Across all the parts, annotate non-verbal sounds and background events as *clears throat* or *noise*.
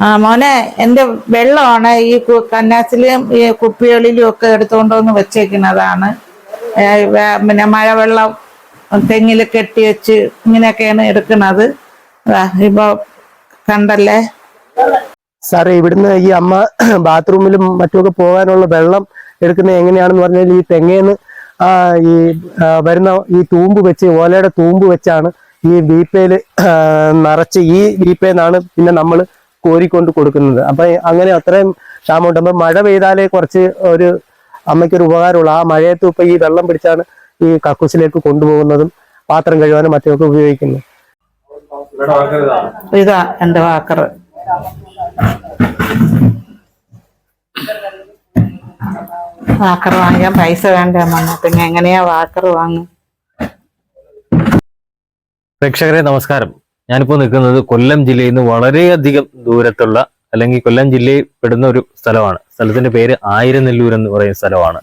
ആ മോനെ എന്റെ വെള്ളമാണ് ഈ കന്നാസിലും ഈ കുപ്പികളിലും ഒക്കെ എടുത്തുകൊണ്ടുവന്ന് വെച്ചേക്കുന്നതാണ് പിന്നെ മഴ പിന്നെ മഴവെള്ളം തെങ്ങിൽ കെട്ടി വെച്ച് ഇങ്ങനെയൊക്കെയാണ് എടുക്കുന്നത് ഇപ്പൊ കണ്ടല്ലേ? സാറേ ഇവിടുന്ന് ഈ അമ്മ *clears throat* ബാത്റൂമിലും മറ്റുമൊക്കെ പോകാനുള്ള വെള്ളം എടുക്കുന്നത് എങ്ങനെയാണെന്ന് പറഞ്ഞാൽ ഈ തെങ്ങേന്ന് ഈ വരുന്ന ഈ തൂമ്പ് വെച്ച് ഓലയുടെ തൂമ്പ് വെച്ചാണ് ഈ വീപ്പയിൽ നിറച്ച് ഈ വീപ്പയിൽ നിന്നാണ് പിന്നെ നമ്മൾ കോരിക്കൊണ്ട് കൊടുക്കുന്നത്. അപ്പൊ അങ്ങനെ അത്രയും ക്ഷാമമുണ്ട് അപ്പൊ മഴ പെയ്താലേ കുറച്ച് ഒരു അമ്മയ്ക്കൊരു ഉപകാരമുള്ളൂ. ആ മഴയത്തും ഇപ്പൊ ഈ വെള്ളം പിടിച്ചാണ് ഈ കക്കൂസിലേക്ക് കൊണ്ടുപോകുന്നതും പാത്രം കഴുകാനും മറ്റുമൊക്കെ ഉപയോഗിക്കുന്നത്. ഇതാ എന്റെ വാക്കർ. വാക്കർ വാങ്ങിക്കാൻ പൈസ വേണ്ടേ അമ്മ? പിന്നെ എങ്ങനെയാ വാക്കർ വാങ്ങും പ്രേക്ഷകരെ നമസ്കാരം. ഞാനിപ്പോൾ നിൽക്കുന്നത് കൊല്ലം ജില്ലയിൽ നിന്ന് വളരെയധികം ദൂരത്തുള്ള അല്ലെങ്കിൽ കൊല്ലം ജില്ലയിൽ പെടുന്ന ഒരു സ്ഥലമാണ്. സ്ഥലത്തിന്റെ പേര് ആയിരനെല്ലൂർ എന്ന് പറയുന്ന സ്ഥലമാണ്.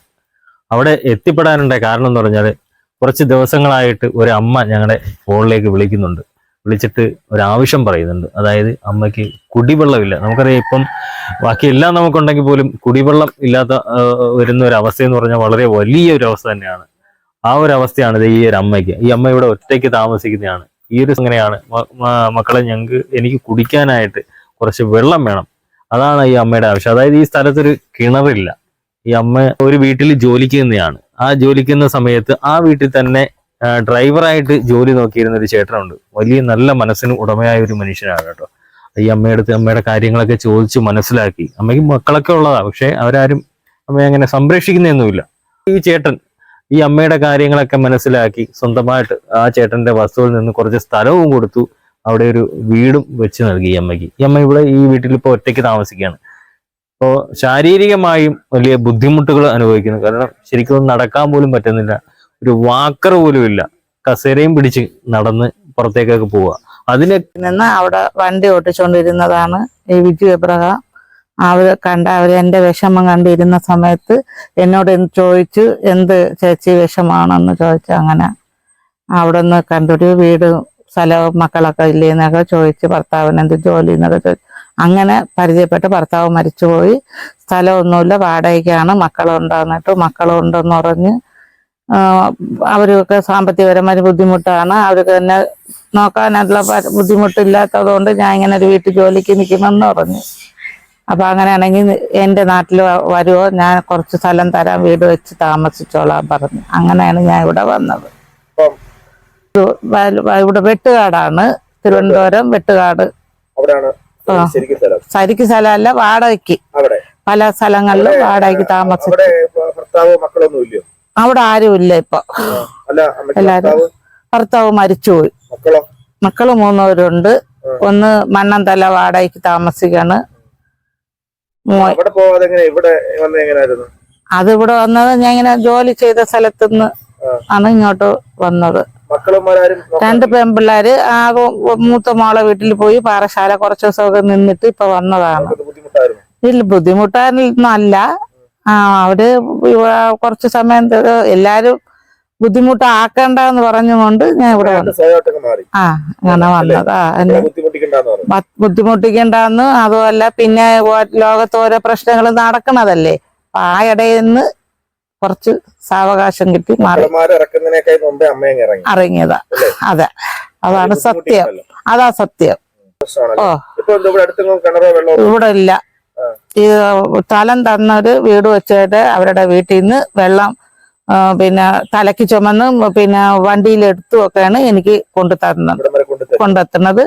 അവിടെ എത്തിപ്പെടാനുണ്ടായ കാരണം എന്ന് പറഞ്ഞാൽ കുറച്ച് ദിവസങ്ങളായിട്ട് ഒരു അമ്മ ഞങ്ങളുടെ ഫോണിലേക്ക് വിളിക്കുന്നുണ്ട്. വിളിച്ചിട്ട് ഒരാവശ്യം പറയുന്നുണ്ട്. അതായത് അമ്മയ്ക്ക് കുടിവെള്ളമില്ല. നമുക്കറിയാം ഇപ്പം ബാക്കി എല്ലാം നമുക്കുണ്ടെങ്കിൽ പോലും കുടിവെള്ളം ഇല്ലാത്ത വരുന്ന ഒരു അവസ്ഥ എന്ന് പറഞ്ഞാൽ വളരെ വലിയ ഒരു അവസ്ഥ തന്നെയാണ്. ആ ഒരു അവസ്ഥയാണ് ഈ ഒരു അമ്മയ്ക്ക്. ഈ അമ്മ ഇവിടെ ഒറ്റയ്ക്ക് താമസിക്കുന്നതാണ്. ഈ ഒരു മ- മക്കളെ ഞങ്ങൾക്ക് എനിക്ക് കുടിക്കാനായിട്ട് കുറച്ച് വെള്ളം വേണം. അതാണ് ഈ അമ്മയുടെ ആവശ്യം. അതായത് ഈ സ്ഥലത്തൊരു കിണറില്ല. ഈ അമ്മ ഒരു വീട്ടിൽ ജോലിക്ക് നിന്നെയാണ് ആ ജോലിക്കുന്ന സമയത്ത് ആ വീട്ടിൽ തന്നെ ഡ്രൈവറായിട്ട് ജോലി നോക്കിയിരുന്ന ഒരു ചേട്ടനുണ്ട്. വലിയ നല്ല മനസ്സിന് ഉടമയായ ഒരു മനുഷ്യനാണ് കേട്ടോ. ഈ അമ്മയടുത്ത് അമ്മയുടെ കാര്യങ്ങളൊക്കെ ചോദിച്ച് മനസ്സിലാക്കി. അമ്മയ്ക്ക് മക്കളൊക്കെ ഉള്ളതാണ് പക്ഷെ അവരാരും അമ്മയെ അങ്ങനെ സംരക്ഷിക്കുന്നൊന്നുമില്ല. ഈ ചേട്ടൻ ഈ അമ്മയുടെ കാര്യങ്ങളൊക്കെ മനസ്സിലാക്കി സ്വന്തമായിട്ട് ആ ചേട്ടന്റെ വസ്തുവിൽ നിന്ന് കുറച്ച് സ്ഥലവും കൊടുത്തു അവിടെ ഒരു വീടും വെച്ച് നൽകി ഈ അമ്മയ്ക്ക്. ഈ അമ്മ ഇവിടെ ഈ വീട്ടിൽ ഇപ്പോൾ ഒറ്റയ്ക്ക് താമസിക്കുകയാണ്. അപ്പോൾ ശാരീരികമായും വലിയ ബുദ്ധിമുട്ടുകൾ അനുഭവിക്കുന്നു. കാരണം ശരിക്കും നടക്കാൻ പോലും പറ്റുന്നില്ല. ഒരു വാക്കർ പോലും ഇല്ല. കസേരയും പിടിച്ച് നടന്ന് പുറത്തേക്കൊക്കെ പോവുക. അതിനെ നിന്ന് അവിടെ വണ്ടി ഓട്ടിച്ചുകൊണ്ടിരുന്നതാണ് ഈ വിജു എബ്രഹാം. അവർ കണ്ട അവർ എന്റെ വിഷമം കണ്ടിരുന്ന സമയത്ത് എന്നോട് ചോദിച്ചു? എന്ത് ചേച്ചി വിഷമാണെന്ന് ചോദിച്ചു. അങ്ങനെ അവിടെ നിന്ന് കണ്ടൊരു വീട് സ്ഥലവും മക്കളൊക്കെ ഇല്ലേന്നൊക്കെ ചോദിച്ച് ഭർത്താവിന് എന്ത് ജോലി എന്നൊക്കെ ചോദിച്ചു. അങ്ങനെ പരിചയപ്പെട്ട് ഭർത്താവ് മരിച്ചുപോയി. സ്ഥലമൊന്നുമില്ല വാടകയ്ക്കാണ് മക്കളുണ്ടാകുന്നിട്ട് മക്കളുണ്ടെന്ന് പറഞ്ഞ് അവരൊക്കെ സാമ്പത്തികപരമായ ബുദ്ധിമുട്ടാണ്. അവർക്ക് തന്നെ നോക്കാനുള്ള ബുദ്ധിമുട്ടില്ലാത്തത് കൊണ്ട് ഞാൻ ഇങ്ങനെ ഒരു വീട്ടിൽ ജോലിക്ക് നിൽക്കുമെന്ന് പറഞ്ഞു. അപ്പൊ അങ്ങനെയാണെങ്കിൽ എന്റെ നാട്ടിൽ വരുമോ ഞാൻ കുറച്ച് സ്ഥലം തരാം വീട് വെച്ച് താമസിച്ചോളാം പറഞ്ഞു. അങ്ങനെയാണ് ഞാൻ ഇവിടെ വന്നത്. ഇവിടെ വെട്ടുകാടാണ്. തിരുവനന്തപുരം വെട്ടുകാട്. ശരിക്കും സ്ഥലം. അല്ല സ്ഥലമല്ല വാടകയ്ക്ക്. പല സ്ഥലങ്ങളിലും വാടകയ്ക്ക് താമസിച്ചു. അവിടെ ഭ- ഭർത്താവോ മക്കളൊന്നും ഇല്ലയോ? അവിടെ ആരും ഇല്ല ഇപ്പൊ. എല്ലാരും. ഭർത്താവ്? മരിച്ചുപോയി. മക്കളോ? മൂന്നുപേരുണ്ട്. ഒന്ന് മണ്ണന്തല വാടകയ്ക്ക് താമസിക്കാണ്. അവിടെ പോവാതെ എങ്ങനെ? ഇവിടെ വന്ന എങ്ങനെയായിരുന്നു അത് ഇവിടെ വന്നത് ഞാൻ ഇങ്ങനെ ജോലി ചെയ്ത സ്ഥലത്തുനിന്ന് നിന്ന് ആണ് ഇങ്ങോട്ട് വന്നത്. രണ്ട് പെൺപിള്ളേര് ആ മൂത്ത മോളെ വീട്ടിൽ പോയി പാറശാല കുറച്ച് ദിവസമൊക്കെ നിന്നിട്ട് ഇപ്പൊ വന്നതാണ്. ഇല്ല അല്ല ആ അവർ കുറച്ച് സമയം ത- ബുദ്ധിമുട്ടാക്കണ്ടെന്ന് പറഞ്ഞുകൊണ്ട് ഞാൻ ഇവിടെ വന്നു. ആ അങ്ങനെ വന്നത്. ആ എന്നെ ബുദ്ധിമുട്ടിക്കണ്ടെന്ന് അതുമല്ല പിന്നെ ലോകത്ത് ഓരോ പ്രശ്നങ്ങൾ നടക്കണതല്ലേ? ആ ഇടയിൽ നിന്ന് കുറച്ച് സാവകാശം കിട്ടി മാറി. ഇറങ്ങിയതാ. അതെ. അതാണ് സത്യം. അതാ സത്യം. ഓ. ഇവിടെ ഇല്ല ഈ സ്ഥലം തന്നൊരു വീട് വെച്ചിട്ട് അവരുടെ വീട്ടിൽ നിന്ന് വെള്ളം പിന്നെ തലക്ക് ചുമന്ന് പിന്നെ വണ്ടിയിൽ എടുത്തും ഒക്കെയാണ് എനിക്ക് കൊണ്ടു തരും കൊണ്ടെത്തുന്നത്.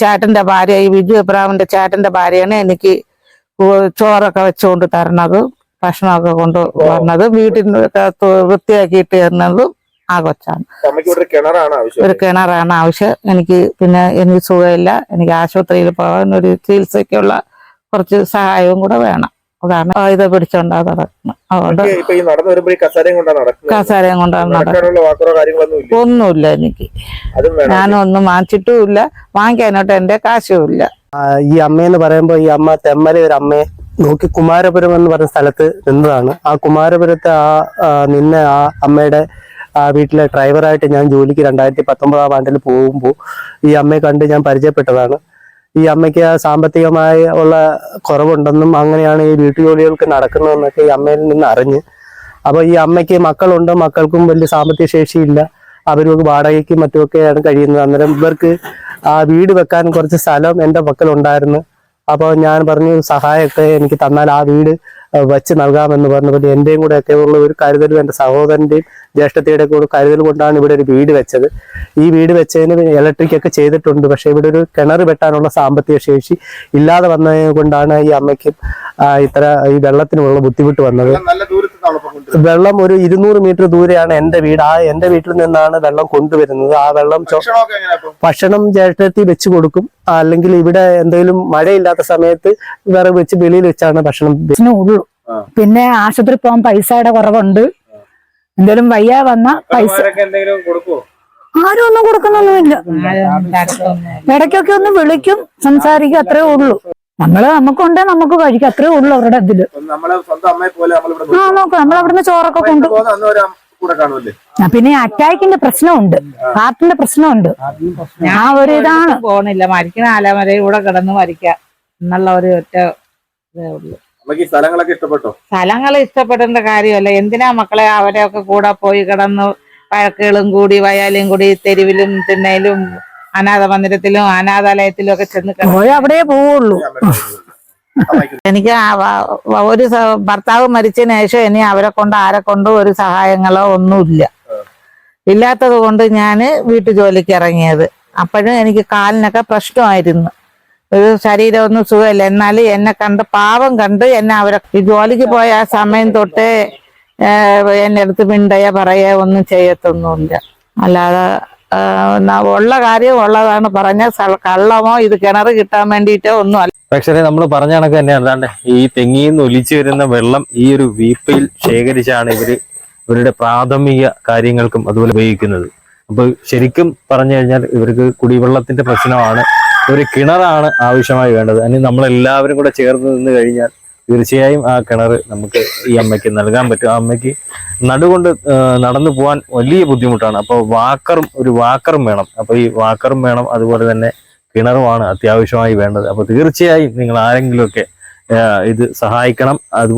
ചേട്ടന്റെ ഭാര്യ ഈ വിജു എബ്രാമിന്റെ ചേട്ടന്റെ ഭാര്യയാണ് എനിക്ക് ചോറൊക്കെ വെച്ചുകൊണ്ട് തരണത് ഭക്ഷണമൊക്കെ കൊണ്ട് വരണത് വീട്ടിനൊക്കെ വൃത്തിയാക്കിയിട്ട് തരുന്നതും ആ കൊച്ചാണ്. ഒരു കിണറാണ് ആവശ്യം. ഒരു കിണറാണ് ആവശ്യം. എനിക്ക് പിന്നെ എനിക്ക് സുഖമില്ല. എനിക്ക് ആശുപത്രിയിൽ പോകാൻ ഒരു ചികിത്സയ്ക്കുള്ള കുറച്ച് സഹായവും കൂടെ വേണം. അതാണ് ഇത് പിടിച്ചോണ്ടാ നടക്കുന്നത് അതുകൊണ്ട് എനിക്ക് ഇപ്പൊ ഈ നടന്നു വരുമ്പോ ഈ കസേരയും കൊണ്ടാണ് നടക്കുന്നത് ഒന്നുമില്ല എനിക്ക്. ഞാനൊന്നും വാങ്ങിച്ചിട്ടുമില്ല. വാങ്ങിക്കാനായിട്ട് എന്റെ കാശും ഇല്ല ആ, ഈ അമ്മയെന്ന് പറയുമ്പോൾ ഈ അമ്മ തെമ്മല ഒരു അമ്മയെ നോക്കി കുമാരപുരം എന്ന് പറഞ്ഞ സ്ഥലത്ത് നിന്നതാണ്. ആ കുമാരപുരത്തെ ആ ആ, നിന്ന ആ അമ്മയുടെ ആ വീട്ടിലെ ഡ്രൈവറായിട്ട് ഞാൻ ജോലിക്ക് രണ്ടായിരത്തി പത്തൊമ്പതാം ആണ്ടിൽ പോകുമ്പോൾ ഈ അമ്മയെ കണ്ട് ഞാൻ പരിചയപ്പെട്ടതാണ്. ഈ അമ്മയ്ക്ക് സാമ്പത്തികമായി ഉള്ള കുറവുണ്ടെന്നും അങ്ങനെയാണ് ഈ വീട്ടുജോലികൾക്ക് നടക്കുന്നതെന്നൊക്കെ ഈ അമ്മയിൽ നിന്ന് അറിഞ്ഞ്. അപ്പോൾ ഈ അമ്മയ്ക്ക് മക്കളുണ്ട് മക്കൾക്കും വലിയ സാമ്പത്തിക ശേഷിയില്ല. അവരും വാടകയ്ക്കും മറ്റുമൊക്കെയാണ് കഴിയുന്നത്. അന്നേരം ഇവർക്ക് ആ വീട് വെക്കാൻ കുറച്ച് സ്ഥലം എന്റെ പക്കലുണ്ടായിരുന്നു അപ്പോൾ ഞാൻ പറഞ്ഞു സഹായമൊക്കെ എനിക്ക് തന്നാൽ ആ വീട് വെച്ച് നൽകാമെന്ന് പറഞ്ഞപ്പോൾ എന്റെയും കൂടെ ഒക്കെ ഉള്ള ഒരു കരുതലും എന്റെ സഹോദരന്റെയും ജ്യേഷ്ഠത്തിയുടെ കൂടെ കരുതൽ കൊണ്ടാണ് ഇവിടെ ഒരു വീട് വെച്ചത്. ഈ വീട് വെച്ചതിന് ഇലക്ട്രിക് ഒക്കെ ചെയ്തിട്ടുണ്ട്. പക്ഷേ ഇവിടെ ഒരു കിണർ വെട്ടാനുള്ള സാമ്പത്തിക ശേഷി ഇല്ലാതെ വന്നത് കൊണ്ടാണ് ഈ അമ്മയ്ക്കും ഇത്ര ഈ വെള്ളത്തിനുള്ള ബുദ്ധിമുട്ട് വന്നത്. വെള്ളം ഒരു ഇരുന്നൂറ് മീറ്റർ ദൂരെയാണ് എന്റെ വീട്. ആ എന്റെ വീട്ടിൽ നിന്നാണ് വെള്ളം കൊണ്ടുവരുന്നത്. ആ വെള്ളം ഭക്ഷണം ചേട്ടത്തി വെച്ച് കൊടുക്കും. അല്ലെങ്കിൽ ഇവിടെ എന്തെങ്കിലും മഴയില്ലാത്ത സമയത്ത് വേറെ വെച്ച് വെളിയിൽ വെച്ചാണ് ഭക്ഷണം ഉള്ളൂ. പിന്നെ ആശുപത്രി പോകാൻ പൈസയുടെ കുറവുണ്ട്. എന്തേലും വയ്യ വന്ന പൈസ എന്തെങ്കിലും ആരും ഒന്നും കൊടുക്കുന്നൊന്നുമില്ല. ഇടയ്ക്കൊക്കെ ഒന്ന് വിളിക്കും സംസാരിക്കും അത്രേ ഉള്ളൂ. നമ്മൾ നമുക്കുണ്ടേ നമുക്ക് കഴിക്കാം. അത്രേ ഉള്ളു അവരുടെ ഇതിൽ. നമ്മളെ സ്വന്തം അമ്മയെ പോലെ നമ്മളിവിടെ ആ നോക്കാം നമ്മൾ അവിടുന്ന് ചോറൊക്കെ കൊണ്ട് അന്ന് ഒരു കൂടെ കാണുമല്ലേ? ആ, പിന്നെ അറ്റാക്കിന്റെ പ്രശ്നമുണ്ട്. ഹാർട്ടിന്റെ പ്രശ്നമുണ്ട്. ഞാൻ ഒരു ഇതാണ്. പോണില്ല. മരിക്കണ ആലാമര ഇവിടെ കിടന്ന് മരിക്കാം എന്നുള്ള ഒരു ഒറ്റ ഇതേ ഉള്ളൂ. നമുക്ക് ഈ സ്ഥലങ്ങളൊക്കെ ഇഷ്ടപ്പെട്ടോ? സ്ഥലങ്ങൾ ഇഷ്ടപ്പെടേണ്ട കാര്യമല്ല. എന്തിനാ മക്കളെ അവരെയൊക്കെ കൂടെ പോയി കിടന്ന് വഴക്കുകളും കൂടി വയാലും കൂടി തെരുവിലും തിണ്ണയിലും അനാഥ മന്ദിരത്തിലും അനാഥാലയത്തിലും ഒക്കെ ചെന്ന് പോയി അവിടെ പോവുള്ളൂ. എനിക്ക് ഒരു ഭർത്താവ് മരിച്ചതിന് ശേഷം ഇനി അവരെ കൊണ്ട് ആരെ കൊണ്ടും ഒരു സഹായങ്ങളോ ഒന്നുമില്ല. ഇല്ലാത്തത് കൊണ്ട് ഞാൻ വീട്ടു ജോലിക്ക് ഇറങ്ങിയത്. അപ്പോഴും എനിക്ക് കാലിനൊക്കെ പ്രശ്നമായിരുന്നു. ഒരു ശരീരമൊന്നും സുഖമില്ല. എന്നാലും എന്നെ കണ്ട് പാവം കണ്ട് എന്നെ അവരെ ഈ ജോലിക്ക് പോയ ആ സമയം തൊട്ടേ എന്നെ അടുത്ത് മിണ്ടയ പറയ ഒന്നും ചെയ്യത്തൊന്നുമില്ല. അല്ലാതെ ഉള്ള കാര്യം ഉള്ളതാണ് പറഞ്ഞ കള്ളമോ ഇത് കിണർ കിട്ടാൻ വേണ്ടിയിട്ടോ ഒന്നും അല്ല. പക്ഷേ നമ്മൾ പറഞ്ഞ കണക്ക് തന്നെ അതാണ്ട് ഈ തെങ്ങിൽ നിന്ന് ഒലിച്ചു വരുന്ന വെള്ളം ഈ ഒരു വീപ്പയിൽ ശേഖരിച്ചാണ് ഇവർ ഇവരുടെ പ്രാഥമിക കാര്യങ്ങൾക്കും അതുപോലെ ഉപയോഗിക്കുന്നത്. അപ്പൊ ശരിക്കും പറഞ്ഞു കഴിഞ്ഞാൽ ഇവർക്ക് കുടിവെള്ളത്തിന്റെ പ്രശ്നമാണ്. ഒരു കിണറാണ് ആവശ്യമായി വേണ്ടത്. അതിന് നമ്മളെല്ലാവരും കൂടെ ചേർന്ന് നിന്ന് കഴിഞ്ഞാൽ തീർച്ചയായും ആ കിണർ നമുക്ക് ഈ അമ്മയ്ക്ക് നൽകാൻ പറ്റും. ആ അമ്മയ്ക്ക് നടുകൊണ്ട് നടന്നു പോകാൻ വലിയ ബുദ്ധിമുട്ടാണ്. അപ്പോൾ വാക്കറും ഒരു വാക്കറും വേണം. അപ്പോൾ ഈ വാക്കറും വേണം. അതുപോലെ തന്നെ കിണറുമാണ് അത്യാവശ്യമായി വേണ്ടത്. അപ്പോൾ തീർച്ചയായും നിങ്ങൾ ആരെങ്കിലുമൊക്കെ ഇത് സഹായിക്കണം. അത്